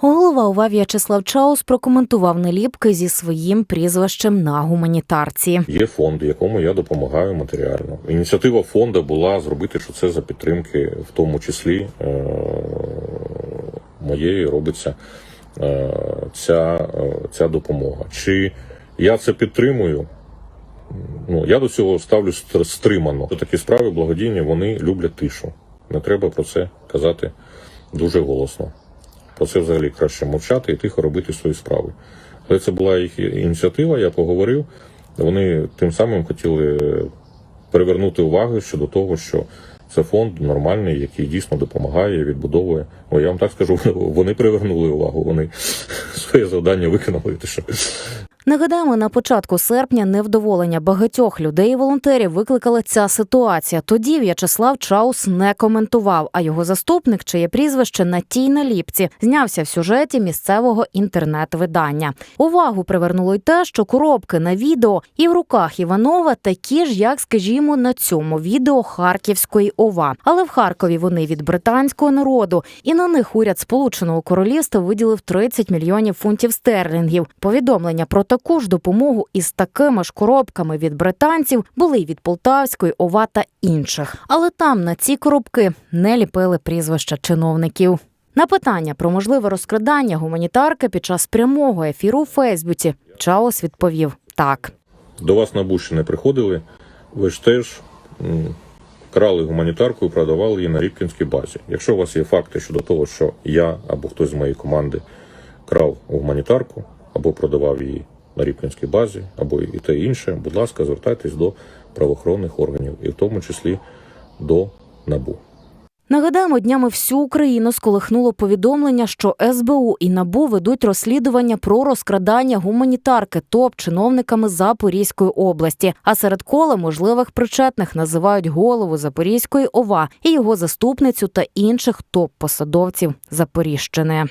Голова ОВА В'ячеслав Чаус прокоментував наліпки зі своїм прізвищем на гуманітарці. Є фонд, якому я допомагаю матеріально. Ініціатива фонду була зробити, що це за підтримки, в тому числі е- моєї робиться е- ця, е, ця допомога. Чи я це підтримую? Ну, я до цього ставлюсь стр- стримано. Такі справи благодійні, вони люблять тишу. Не треба про це казати дуже голосно. Про це взагалі краще мовчати і тихо робити свої справи. Але це була їх ініціатива, я поговорив. Вони тим самим хотіли привернути увагу щодо того, що це фонд нормальний, який дійсно допомагає, відбудовує. О, я вам так скажу, вони привернули увагу, вони своє завдання виконали. Нагадаємо, на початку серпня невдоволення багатьох людей і волонтерів викликала ця ситуація. Тоді В'ячеслав Чаус не коментував, а його заступник, чиє прізвище на тій наліпці, знявся в сюжеті місцевого інтернет-видання. Увагу привернуло й те, що коробки на відео і в руках Іванова такі ж, як, скажімо, на цьому відео Харківської ОВА. Але в Харкові вони від британського народу, і на них уряд Сполученого Королівства виділив 30 мільйонів фунтів стерлінгів. Повідомлення про таку ж допомогу із такими ж коробками від британців були й від Полтавської, ОВА та інших. Але там на ці коробки не ліпили прізвища чиновників. На питання про можливе розкрадання гуманітарки під час прямого ефіру у Фейсбуці Чаус відповів так. До вас на Бущі не приходили, ви ж теж крали гуманітарку і продавали її на Рібкінській базі. Якщо у вас є факти щодо того, що я або хтось з моєї команди крав гуманітарку або продавав її на Рібкінській базі, або і те інше, будь ласка, звертайтесь до правоохоронних органів, і в тому числі до НАБУ. Нагадаємо, днями всю Україну сколихнуло повідомлення, що СБУ і НАБУ ведуть розслідування про розкрадання гуманітарки топ чиновниками Запорізької області. А серед кола можливих причетних називають голову Запорізької ОВА і його заступницю та інших топ посадовців Запоріжщини.